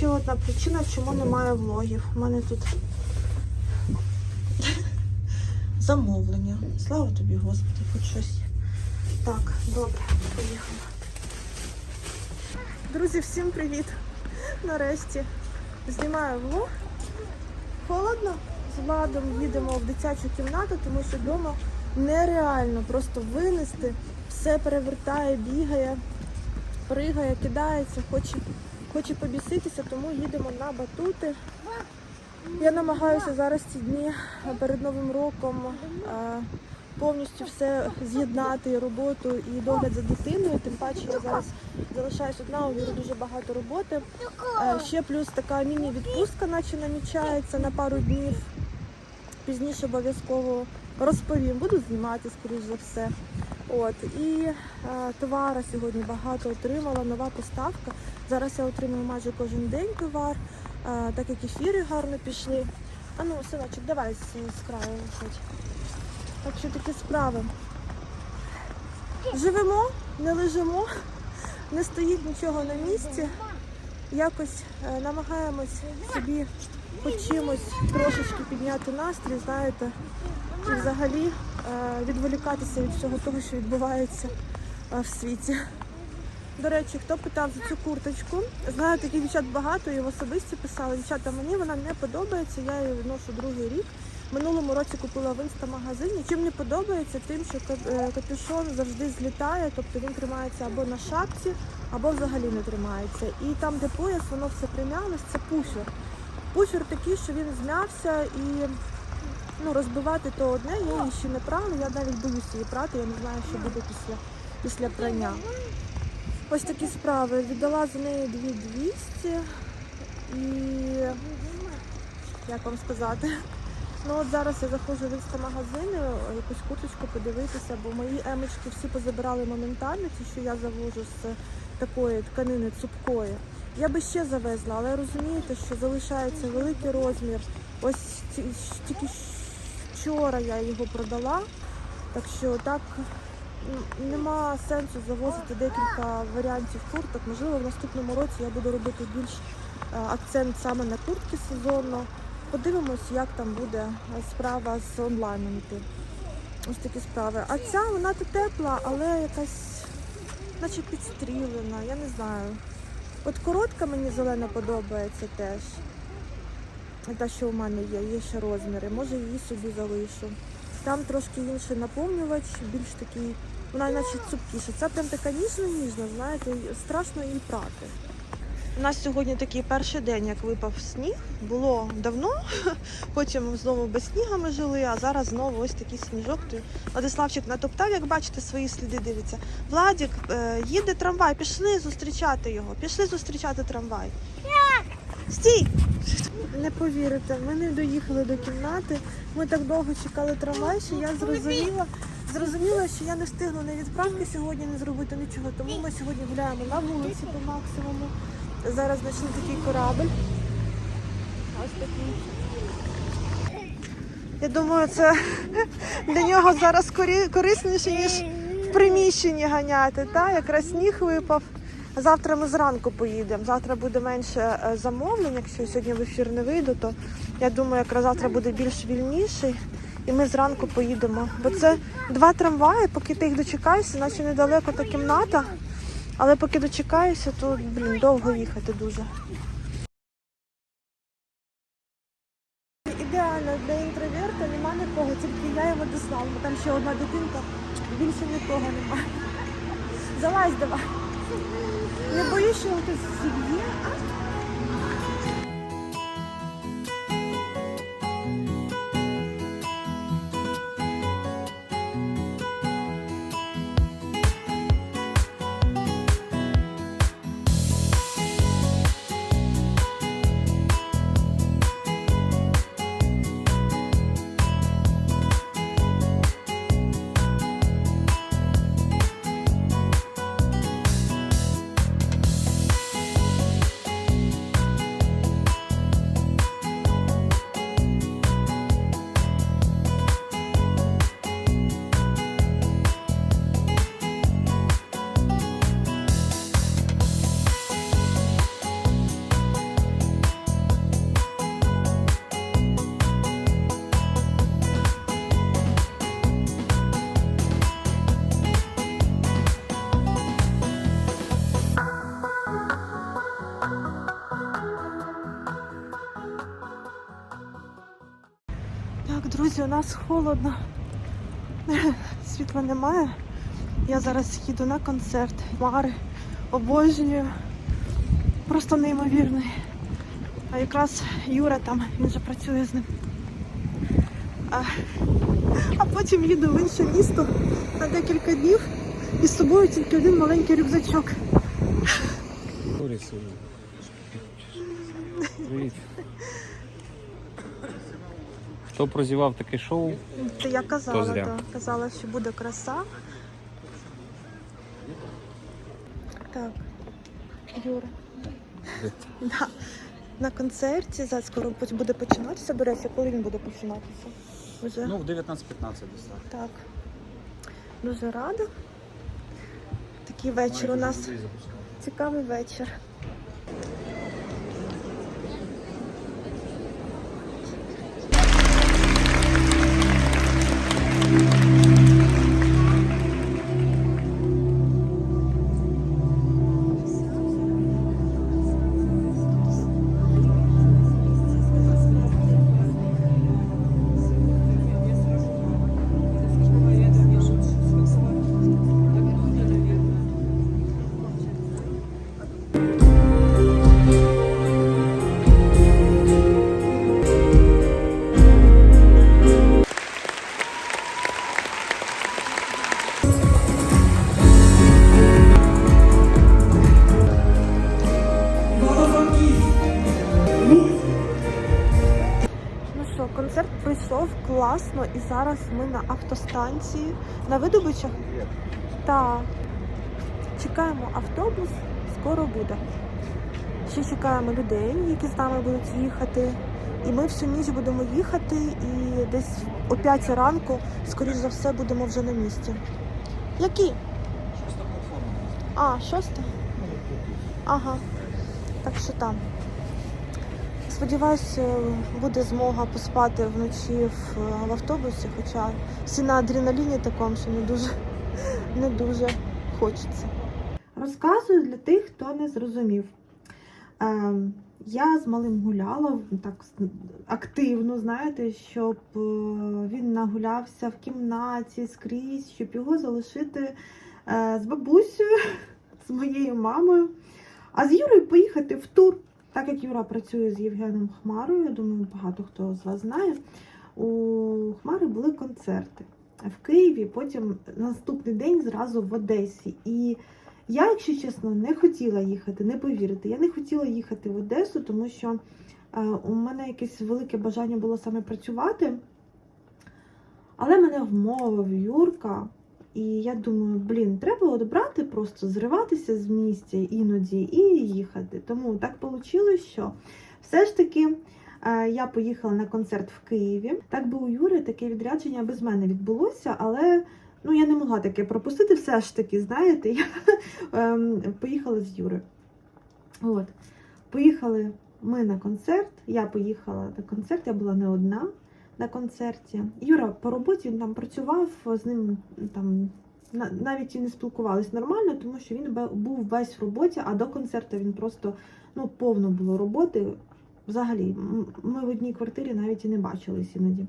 ще одна причина, чому немає влогів. У мене тут замовлення. Слава тобі, Господи, хоч щось. Так, добре, поїхали. Друзі, всім привіт! Нарешті знімаю влог. Холодно. З Владом їдемо в дитячу кімнату, тому що вдома нереально просто винести. Все перевертає, бігає, пригає, кидається, хоче, хоче побіситися, тому їдемо на батути. Я намагаюся зараз ці дні перед Новим роком е, повністю все з'єднати, роботу і догляд за дитиною. Тим паче я зараз залишаюсь одна, у Віри дуже багато роботи. Е, Ще плюс така міні-відпустка, наче намічається на пару днів. Пізніше обов'язково розповім, буду знімати, скоріш за все. От і е, товара сьогодні багато отримала, нова поставка. Зараз я отримую майже кожен день товар, е, так як ефіри гарно пішли. А ну, синочок, давай з, краю виходь. Так що такі справи. Живемо, не лежимо, не стоїть нічого на місці. Якось е, намагаємось собі хоч чимось трошечки підняти настрій, знаєте, і взагалі е, відволікатися від всього того, що відбувається е, в світі. До речі, хто питав за цю курточку, знаю, таких дівчат багато і в особисті писали. Дівчата, мені вона не подобається, я її ношу другий рік. Минулому році купила в інстамагазині. Чим не подобається, тим, що е, капюшон завжди злітає, тобто він тримається або на шапці, або взагалі не тримається. І там, де пояс, воно все примялось, це пуфер. Пуфер такий, що він змявся і ну, розбивати то одне, я її ще не прала, я навіть боюся її прати, я не знаю, що буде після, після прання. Ось такі справи. Віддала за неї 2200 і як вам сказати. Ну от зараз я заходжу в інстамагазини, якусь курточку подивитися, бо мої емочки всі позабирали моментально, ті, що я завожу з такої тканини цупкої. Я би ще завезла, але розумієте, що залишається великий розмір. Ось тільки вчора я його продала, так що так нема сенсу завозити декілька варіантів курток. Можливо, в наступному році я буду робити більш е, акцент саме на куртки сезонно. Подивимось, як там буде справа з онлайном. Ось такі справи. А ця вона то тепла, але якась, наче підстрілена, я не знаю. От коротка мені зелена подобається теж. Та, що у мене є, є ще розміри. Може її собі залишу. Там трошки інший наповнювач, більш такий, вона наче цупкіша. Це прям така ніжна-ніжна, знаєте, страшно її прати. У нас сьогодні такий перший день, як випав сніг. Було давно, потім знову без снігу ми жили, а зараз знову ось такий сніжок. Владиславчик натоптав, як бачите, свої сліди дивиться. Владік, е, їде трамвай, пішли зустрічати його, пішли зустрічати трамвай. Стій! Не повірите, ми не доїхали до кімнати. Ми так довго чекали трамвай, що я зрозуміла, зрозуміла, що я не встигну не відправки сьогодні не зробити нічого. Тому ми сьогодні гуляємо на вулиці по максимуму. Зараз знайшли такий корабль. Ось такий. Я думаю, це для нього зараз корисніше, ніж в приміщенні ганяти. Та? Якраз сніг випав. Завтра ми зранку поїдемо. Завтра буде менше е, замовлень. Якщо сьогодні в ефір не вийду, то я думаю, якраз завтра буде більш вільніший. І ми зранку поїдемо. Бо це два трамваї, поки ти їх дочекаєшся, наче недалеко та кімната. Але поки дочекаюся, то блін, довго їхати дуже. Ідеально для інтроверта нема нікого, тільки я його дослав, бо там ще одна дитинка, більше нікого немає. Залазь давай. Не боюсь, що хтось нас холодно. Світла немає. Я зараз їду на концерт. Мари обожнюю. Просто неймовірний. А якраз Юра там, він же працює з ним. А, а потім їду в інше місто на декілька днів і з собою тільки один маленький рюкзачок. Привіт. Хто прозівав таке шоу? Це я казала, зря. да. казала, що буде краса. Так, Юра. Да. На концерті зараз скоро буде починатися. Речі, коли він буде починатися? Вже Ну, в 19-15 десь так. так. Дуже рада. Такий вечір у нас. Цікавий вечір. Зараз ми на автостанції на видобичах. Так. Чекаємо автобус, скоро буде. Ще чекаємо людей, які з нами будуть їхати. І ми всю ніч будемо їхати і десь о 5 ранку, скоріш за все, будемо вже на місці. Які? А, шоста? Ага. Так що там. Сподіваюся, буде змога поспати вночі в, в автобусі, хоча всі на адреналіні такому, що не дуже, не дуже хочеться. Розказую для тих, хто не зрозумів. Ем, я з малим гуляла так активно, знаєте, щоб е, він нагулявся в кімнаті скрізь, щоб його залишити е, з бабусею, з моєю мамою, а з Юрою поїхати в тур. Так як Юра працює з Євгеном Хмарою, я думаю, багато хто з вас знає. У Хмари були концерти в Києві, потім наступний день зразу в Одесі. І я, якщо чесно, не хотіла їхати, не повірите. Я не хотіла їхати в Одесу, тому що е, у мене якесь велике бажання було саме працювати. Але мене вмовив Юрка. І я думаю, блін, треба от брати, просто зриватися з місця іноді і їхати. Тому так вийшло, що все ж таки е, я поїхала на концерт в Києві. Так би у Юри таке відрядження без мене відбулося, але ну, я не могла таке пропустити. Все ж таки, знаєте, я ем, поїхала з Юри. От. Поїхали ми на концерт. Я поїхала на концерт, я була не одна на концерті. Юра по роботі він там працював, з ним там навіть і не спілкувались нормально, тому що він був весь в роботі, а до концерту він просто ну, повно було роботи. Взагалі, ми в одній квартирі навіть і не бачились іноді.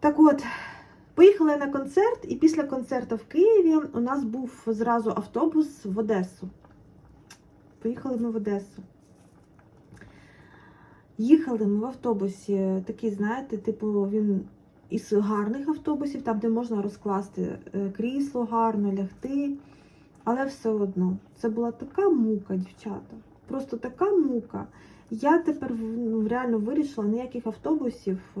Так от, поїхали на концерт, і після концерту в Києві у нас був зразу автобус в Одесу. Поїхали ми в Одесу. Їхали ми в автобусі, такий, знаєте, типу, він із гарних автобусів, там, де можна розкласти е, крісло гарно, лягти. Але все одно, це була така мука, дівчата. Просто така мука. Я тепер ну, реально вирішила ніяких автобусів е,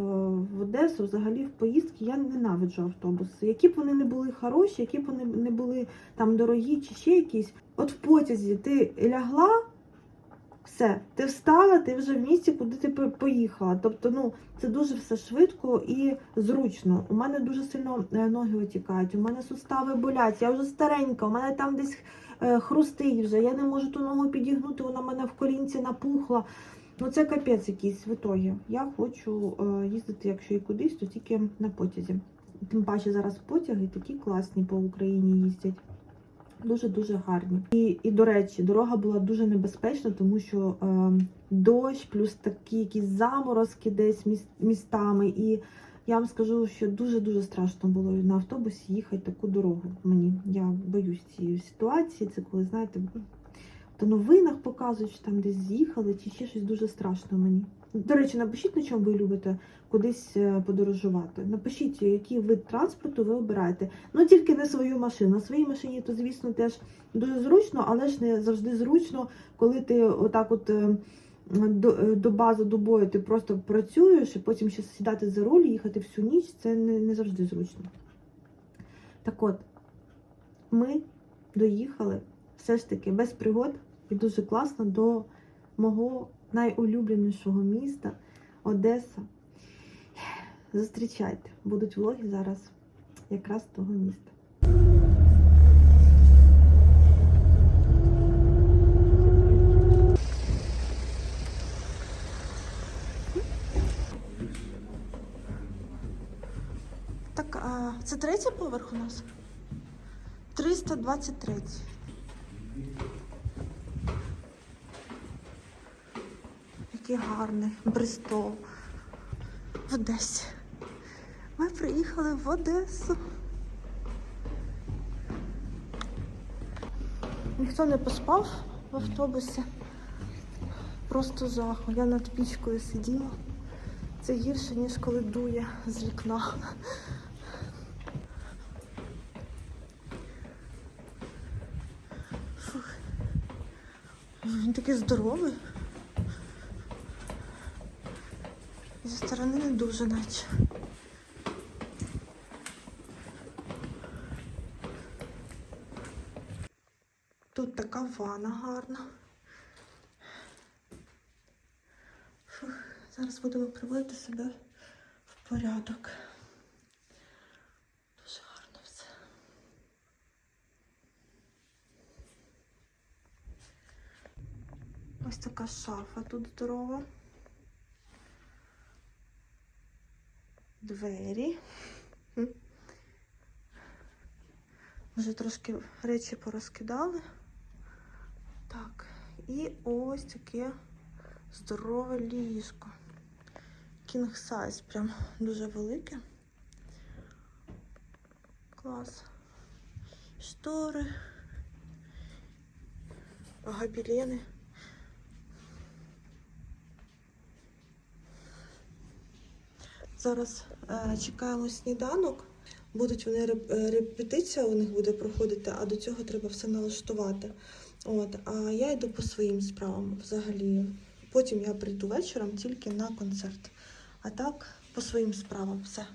в Одесу, взагалі в поїздки. Я ненавиджу автобуси. Які б вони не були хороші, які б вони не були там дорогі чи ще якісь. От в потязі ти лягла, все, ти встала, ти вже в місті, куди ти по- поїхала. Тобто, ну це дуже все швидко і зручно. У мене дуже сильно е, ноги отікають, у мене сустави болять, я вже старенька, у мене там десь е, хрустить вже. Я не можу ту ногу підігнути, вона в мене в колінці напухла. Ну це капець якийсь в ітогі. Я хочу е, їздити, якщо і кудись, то тільки на потязі. Тим паче зараз потяги такі класні по Україні їздять. Дуже-дуже гарні. І, і до речі, дорога була дуже небезпечна, тому що е, дощ, плюс такі якісь заморозки десь міс- містами. І Я вам скажу, що дуже-дуже страшно було на автобусі їхати таку дорогу. Мені я боюсь цієї ситуації. Це коли, знаєте, то новинах показують, що там десь з'їхали, чи ще щось дуже страшно мені. До речі, напишіть, на чому ви любите кудись е, подорожувати. Напишіть, який вид транспорту ви обираєте. Ну тільки не свою машину. На своїй машині, то звісно, теж дуже зручно, але ж не завжди зручно, коли ти отак, от. е, до, е, до бази до бою ти просто працюєш і потім ще сідати за руль, їхати всю ніч, це не, не завжди зручно. Так от, ми доїхали все ж таки без пригод і дуже класно до мого найулюбленішого міста Одеса. Зустрічайте, будуть влоги зараз якраз того міста. Так, а це третій поверх у нас? 323. Який гарний Бристол в Одесі. Ми приїхали в Одесу. Ніхто не поспав в автобусі. Просто жах. Я над пічкою сиділа. Це гірше, ніж коли дує з вікна. Фух. Він такий здоровий. Сторони не дуже наче. Тут така ванна гарна. Фух. Зараз будемо приводити себе в порядок. Дуже гарно все. Ось така шафа тут здорова. Двері. Вже трошки речі порозкидали. Так, і ось таке здорове ліжко. King size, прям дуже велике. Клас. Штори. Гобелени. Зараз е, чекаємо сніданок. Будуть вони е, репетиція у них буде проходити, а до цього треба все налаштувати. От, а я йду по своїм справам взагалі. Потім я прийду вечором тільки на концерт. А так, по своїм справам все.